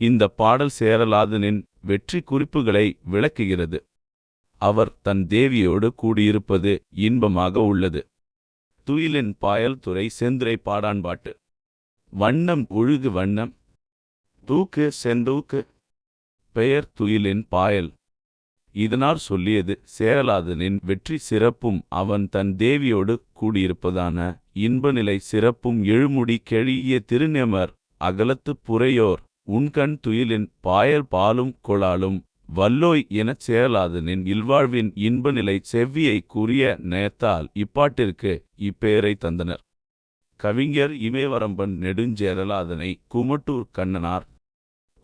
இந்த பாடல் சேரலாதனின் வெற்றி குறிப்புகளை விளக்குகிறது. அவர் தன் தேவியோடு கூடியிருப்பது இன்பமாக உள்ளது. துயிலின் பாயல் துறை செந்துரை பாடான்பாட்டு. வண்ணம் ஒழுகு வண்ணம். தூக்கு செந்தூக்கு. பெயர் துயிலின் பாயல். இதனால் சொல்லியது சேரலாதனின் வெற்றி சிறப்பும் அவன் தன் தேவியோடு கூடியிருப்பதான இன்பநிலை சிறப்பும் எழுமுடி கெழிய திருநெமர் அகலத்து புறையோர் உண்கண் துயிலின் பாயல் பாலும் கொளாலும் வல்லோய் எனச் சேரலாதனின் இல்வாழ்வின் இன்பநிலை செவ்வியை கூறிய நயத்தால் இப்பாட்டிற்கு இப்பெயரை தந்தனர். கவிஞர் இமயவரம்பன் நெடுஞ்சேரலாதனை குமட்டூர் கண்ணனார்.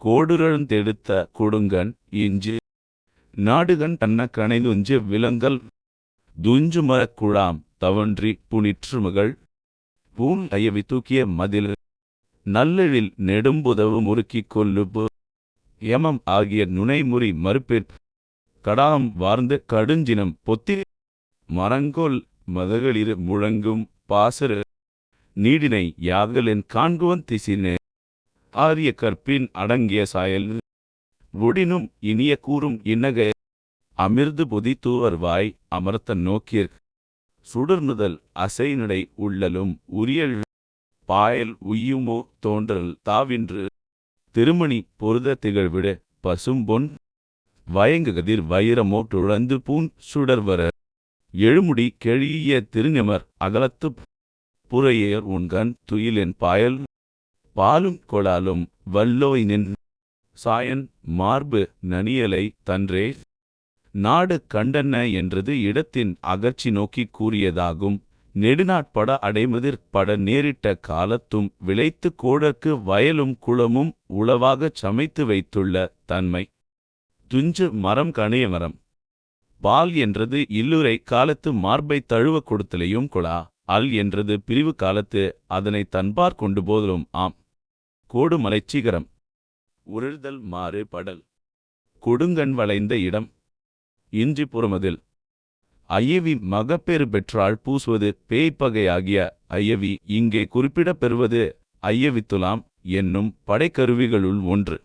கோடுரழுந்தெடுத்த கொடுங்கன் இஞ்சு நாடுகன் தன்ன கணைதுஞ்சு விலங்கல் துஞ்சுமரக் குழாம் தவன்றி புனிற்றுமகள் பூன் கையவி தூக்கிய மதில் நல்லெழில் நெடும்புதவு முறுக்கிக் கொல்லுபு யமம் ஆகிய நுனைமுறி மறுப்பிற். கடாம் வார்ந்த கடுஞ்சினம் பொத்தி. மரங்கொல் மதகளிரு முழங்கும் பாசரு நீடினை யாகலின் காண்குவன் திசினே. ஆரிய கற்பின் அடங்கிய சாயல். ஒடினும் இனிய கூறும் இன்னக. அமிர்து பொதி தூவர்வாய் அமர்த்த நோக்கிற். சுடர்னுதல் அசைநடை உள்ளலும் உரியல். பாயல் உய்யுமோ தோன்றல் தாவின்று திருமணி பொருத திகழ்விடு பசும்பொன் வயங்குகதிர் வைரமோ துழந்து பூன் சுடர்வர எழுமுடி கெழிய திருநெமர் அகலத்துப் புறையேர் உண்கண் துயிலின் பாயல் பாலும் கொளாலும் வல்லோயினின் சாயன் மார்பு நனியலை தன்றே நாடு கண்டன என்றது இடத்தின் அகர்ச்சி நோக்கிக் கூறியதாகும் நெடுநாட்பட அடைமதிர் பட நேரிட்ட காலத்தும் விளைத்து கோடற்கு வயலும் குளமும் உளவாகச் சமைத்து வைத்துள்ள தன்மை. துஞ்சு மரம் கணைய மரம். பால் என்றது இல்லுரை காலத்து மார்பை தழுவ கொடுத்தலையும் கொளா. அல் என்றது பிரிவு காலத்து அதனை தன்பார் கொண்டு போதலும் ஆம். கோடு மலைச்சிகரம். உருள்தல் மாறு படல். கொடுங்கண் வளைந்த இடம். இன்றி புறமதில். ஐயவி மகப்பேறு பெற்றாள் பூசுவது பேய்ப்பகையாகிய ஐயவி இங்கே குறிப்பிடப் பெறுவது ஐயவித்துலாம் என்னும் படைக்கருவிகளுள் ஒன்று.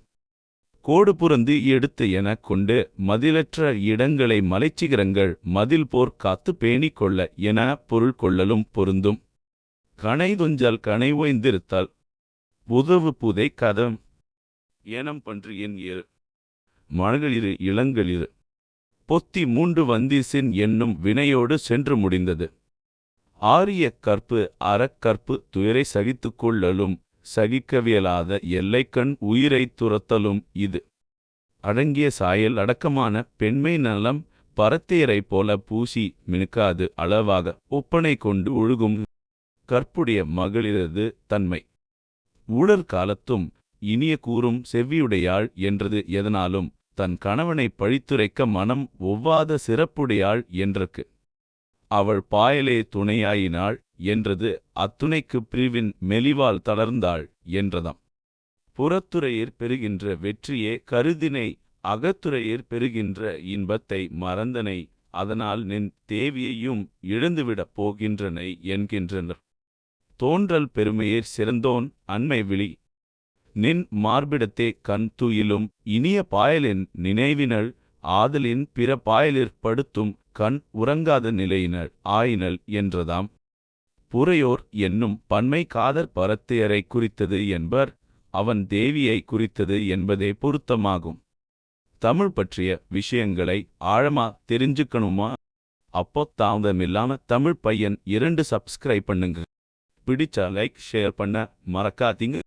கோடு புரந்து எடுத்து எனக் கொண்டு மதிலற்ற இடங்களை மலைச்சிகரங்கள் மதில் போர் காத்து பேணிக் கொள்ள என பொருள் கொள்ளலும் பொருந்தும். கணை துஞ்சால் கணை ஓய்ந்திருத்தல். உதவு புதை கதம். ஏனம் பன்று என் இரு மழகளிரு இளங்களிரு. பொத்தி மூன்று வந்தீசின் என்னும் வினையோடு சென்று முடிந்தது. ஆரிய கற்பு அறக்கற்பு துயரை சகித்துக் கொள்ளலும் சகிக்கவியலாத எல்லைக்கண் உயிரை துரத்தலும் இது. அடங்கிய சாயல் அடக்கமான பெண்மை நலம் பரத்தையரைப் போல பூசி மினுக்காது அளவாக ஒப்பனை கொண்டு ஒழுகும் கற்புடைய மகளிரது தன்மை. ஊழல் காலத்தும் இனிய கூறும் செவ்வியுடையாள் என்றது எதனாலும் தன் கணவனை பழித்துரைக்க மனம் ஒவ்வாத சிறப்புடையாள் என்றற்கு. அவள் பாயலே துணையாயினாள் என்றது அத்துணைக்குப் பிரிவின் மெலிவால் தளர்ந்தாள் என்றதாம். புறத்துறையிற் பெறுகின்ற வெற்றியே கருதினை அகத்துறையிற் பெறுகின்ற இன்பத்தை மறந்தனை அதனால் நின் தேவியையும் இழந்துவிடப் போகின்றனை என்கின்றனர். தோன்றல் பெருமையே சிறந்தோன் அண்மை விழி நின் மார்பிடத்தே கண் துயிலும் இனிய பாயலின் நினைவினள் ஆதலின் பிற பாயலிற் படுத்தும் கண் உறங்காத நிலையினள் ஆயினள் என்றதாம். புறையோர் என்னும் பன்மை காதற் பரத்தையரை குறித்தது என்பர் அவன் தேவியை குறித்தது என்பதே பொருத்தமாகும். தமிழ் பற்றிய விஷயங்களை ஆழமா தெரிஞ்சுக்கணுமா? அப்போ தாமதமில்லாம தமிழ் பையன் இரண்டு சப்ஸ்கிரைப் பண்ணுங்க. பிடிச்சா லைக் ஷேர் பண்ண மறக்காதீங்க.